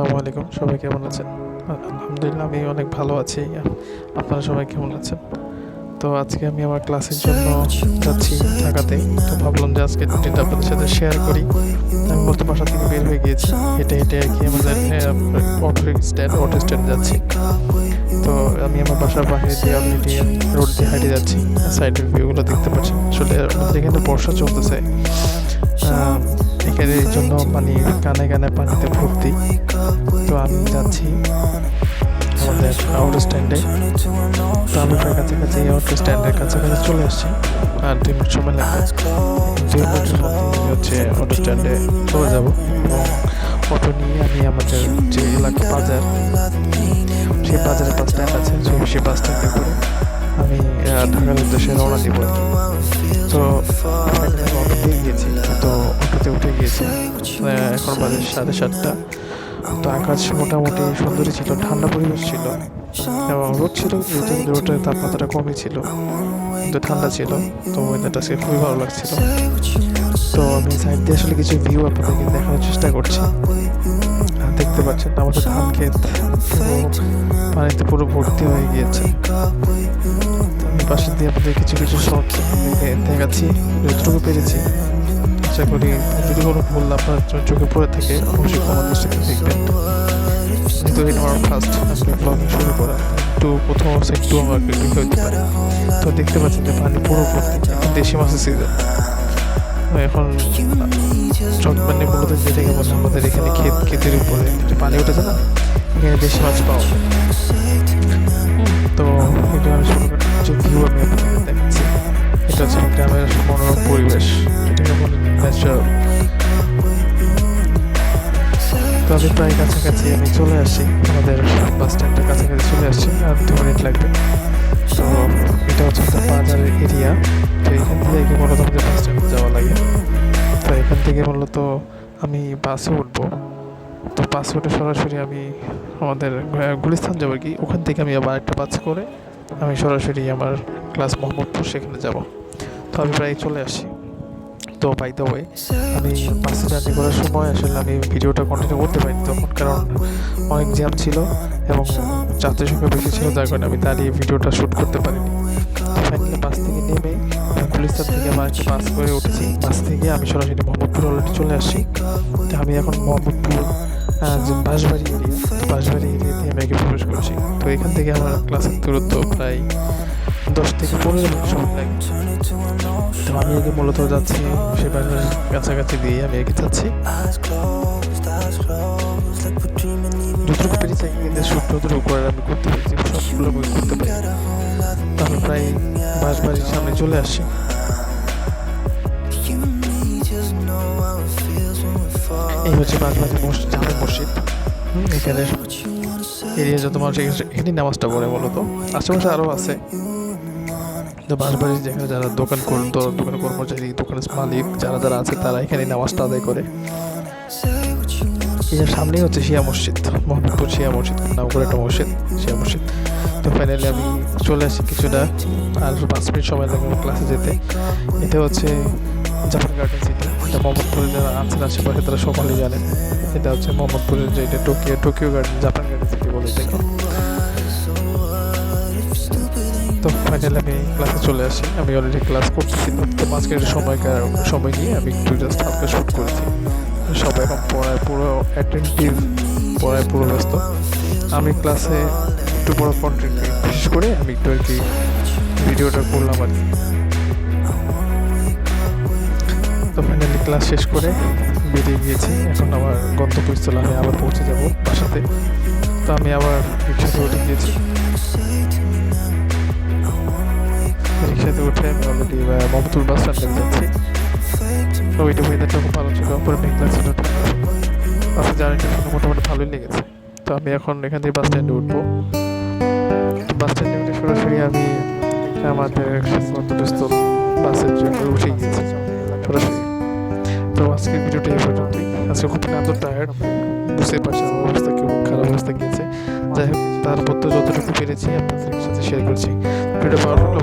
আসসালামু আলাইকুম, সবাই কেমন আছেন? আলহামদুলিল্লাহ, আমি অনেক ভালো আছি। আপনারা সবাই কেমন আছেন? তো আজকে আমি আমার ক্লাসের জন্য যাচ্ছি ঢাকাতে। তো ভাবলাম যে আজকে রুটিনটা আপনাদের সাথে শেয়ার করি। আমি বলতে বাসা থেকে বের হয়ে গিয়েছি। হেঁটে হেঁটে আর কি আমাদের অটো স্ট্যান্ড অটো স্ট্যান্ড যাচ্ছি। তো আমি আমার বাসার বাইরে দিয়ে অলরেডি রোড দিয়ে হাঁটে যাচ্ছি। সাইডের ভিউগুলো দেখতে পাচ্ছি আসলে আমাদের এখানে বর্ষা চলতেছে। এই জন্য পানি কানে কানে পানিতে ভর্তি। তো আমি যাচ্ছি আমাদের অটো স্ট্যান্ডে তো আমি প্রায় কাছাকাছি অটো স্ট্যান্ডের কাছাকাছি চলে আসছি আর দুই মিনিট সময় লাগবে। দুই মিনিটের মধ্যে হচ্ছে অটো স্ট্যান্ডে চলে যাব। অটো নিয়ে আমি আমাদের যে এলাকা বাজার, সেই বাজারে বাস স্ট্যান্ড আছে। সেই বাস স্ট্যান্ডে করে আমি ঢাকার উদ্দেশ্যে রওনা দিব। তো গিয়েছি। তো অটোতে উঠে গিয়েছি। এখন বাজে সাড়ে সাতটা। তো আকাশ মোটামুটি সুন্দরই ছিল, ঠান্ডা পরিবেশ ছিল এবং রোদ ছিল, কিন্তু রোদের তাপমাত্রা কমই ছিল। কিন্তু ঠান্ডা ছিল, তো ওয়েদারটা আজকে খুবই ভালো লাগছিল। তো আমি সাইড দিয়ে আসলে কিছু ভিউ আপনাদেরকে দেখানোর চেষ্টা করছি। দেখতে পাচ্ছেন আমাদের ধান পুরো পানিতে পুরো ভর্তি হয়ে গিয়েছে। পাশে দিয়ে আপনাদের কিছু কিছু শর্ট দেখাচ্ছি যতটুকু পেরেছি। আশা করি যদি কোনো ভুল আপনার চোখে পড়ে থাকে, অবশ্যই আমাদের সাথে দেখবেন কিন্তু এটা আমার ফার্স্ট আজকে ব্লগিং শুরু করা, একটু প্রথম অবস্থা একটু আমার একটু হতে পারে। তো দেখতে পাচ্ছেন যে পানি পুরো ভর্তি দেশি মাছের সিজন এখন, চক মানে মূলত যেটাকে বলে আমাদের এখানে ক্ষেত, ক্ষেতের উপরে যে পানি উঠেছে না, এখানে দেশি মাছ পাওয়া তো এটা আমি শুরু করি যে ভিউ আমি আপনাকে দেখাচ্ছি। এটা হচ্ছে গ্রামের মনোরম পরিবেশ। যেটাকে বলে ন্যাচারাল তো আমি প্রায় কাছাকাছি আমি চলে আসি। আমাদের বাস স্ট্যান্ডের কাছাকাছি চলে আসছি, আর দু মিনিট লাগবে। তো এটা হচ্ছে একটা বাজারের এরিয়া তো এখান থেকে মূলত আমাকে বাস স্ট্যান্ডে যাওয়া লাগে। তো এখান থেকে মূলত আমি বাসে উঠবো। তো বাসে উঠে সরাসরি আমি আমাদের গুলিস্তান যাব কি। ওখান থেকে আমি আবার একটা বাস করে আমি সরাসরি আমার ক্লাস মোহাম্মদপুর সেখানে যাব। তো আমি প্রায় চলে আসি। তো বাই দ্য ওয়ে আমি বাসে জার্নি করার সময় আসলে আমি ভিডিওটা কন্টিনিউ করতে পারিনি তখন, কারণ অনেক জ্যাম ছিল এবং যাত্রীর সংখ্যা বেশি ছিল যার কারণে আমি দাঁড়িয়ে ভিডিওটা শ্যুট করতে পারিনি। ফাইনালি বাস থেকে নেমে আমি গুলিস্তান থেকে আমার একটা বাস করে উঠেছি। বাস থেকে আমি সরাসরি মোহাম্মদপুর অলরেডি চলে আসি। তো আমি এখন মোহাম্মদপুর বাঁশবাড়ি এরিয়া বাঁশবাড়ি এরিয়া দিয়ে আমি আগে প্রবেশ করছি। তো এখান থেকে আমার ক্লাসের দূরত্ব প্রায় দশ থেকে পনেরো মিনিট সময় লাগে। তো আমি আগে মূলত যাচ্ছি সে বাজারের কাছাকাছি দিয়ে আমি এগিয়ে যাচ্ছি। যতটুকু পেরেছি কিন্তু সূত্র করে আমি করতে পেরেছি সবগুলো বই করতে পারি। তো প্রায় বাঁশবাড়ির সামনে চলে আসছি। এই হচ্ছে বাঁশবাড়ি মসজিদ জামে মসজিদ। এখানে এরিয়া যত মানুষ এখানে- নামাজটা পড়ে মূলত। আশেপাশে আরও আছে। তো বাঁশবাড়ির যেখানে যারা দোকান কর দ- দোকানের কর্মচারী, দোকানের মালিক যারা যারা আছে তারা এখানে নামাজটা আদায় করে। এর সামনেই হচ্ছে শিয়া মসজিদ, মোহাম্মদপুর শিয়া মসজিদ নাম করে একটা মসজিদ, শিয়া মসজিদ। তো ফাইনালি আমি চলে আসি কিছুটা, আর পাঁচ মিনিট সময় লাগে আমার ক্লাসে যেতে। এটা হচ্ছে জাপান গার্ডেন সিটি এটা মোহাম্মদপুরে যারা আছেন আশেপাশে তারা সকলেই জানেন। এটা হচ্ছে মোহাম্মদপুরের যে এটা Tokyo Tokyo garden Japan garden city বলে তো ফাইনালি আমি ক্লাসে চলে আসি। আমি অলরেডি ক্লাস করতেছিলাম তো মাঝখানে একটা সময়কার, সময় নিয়ে আমি একটু জাস্ট হালকা শ্যুট করেছি। সবাই এখন পড়ায় পুরো অ্যাটেন্টিভ পড়ায় পুরো ব্যস্ত। আমি ক্লাসে একটু বড় কন্টেন্ট বিশেষ করে আমি একটু আর কি ভিডিওটা করলাম আর কি। তো ফাইনালি ক্লাস শেষ করে বেরিয়ে গিয়েছি। এখন আমার গন্তব্যস্থলে আমি আবার পৌঁছে যাব বাসাতে। তো আমি আবার রিক্সাতে উঠে গিয়েছি। রিক্সাতে উঠে আমি অলরেডি মমতুল বাস স্ট্যান্ডে যাচ্ছি তো ওইটা ওয়েদারটা খুব ভালো ছিল পরে মেঘলা ছিল বাসে জার্নিটা শুনে মোটামুটি ভালোই লেগেছে। তো আমি এখন এখান থেকে বাস স্ট্যান্ডে উঠবো। বাস স্ট্যান্ডে উঠে সরাসরি আমি আমাদের গন্তব্যস্থল বাসের জন্য উঠে গিয়েছি, সরাসরি। তো আজকের ভিডিওটা এই পর্যন্তই। আজকে খুব ক্লান্ত টায়ার্ড বুঝতে পারছি আমার অবস্থা কেমন, খারাপ অবস্থা গিয়েছে যাই হোক তারপর তো যতটুকু পেরেছি, আপনাদের সাথে শেয়ার করছি। ভিডিও ভালো লাগলে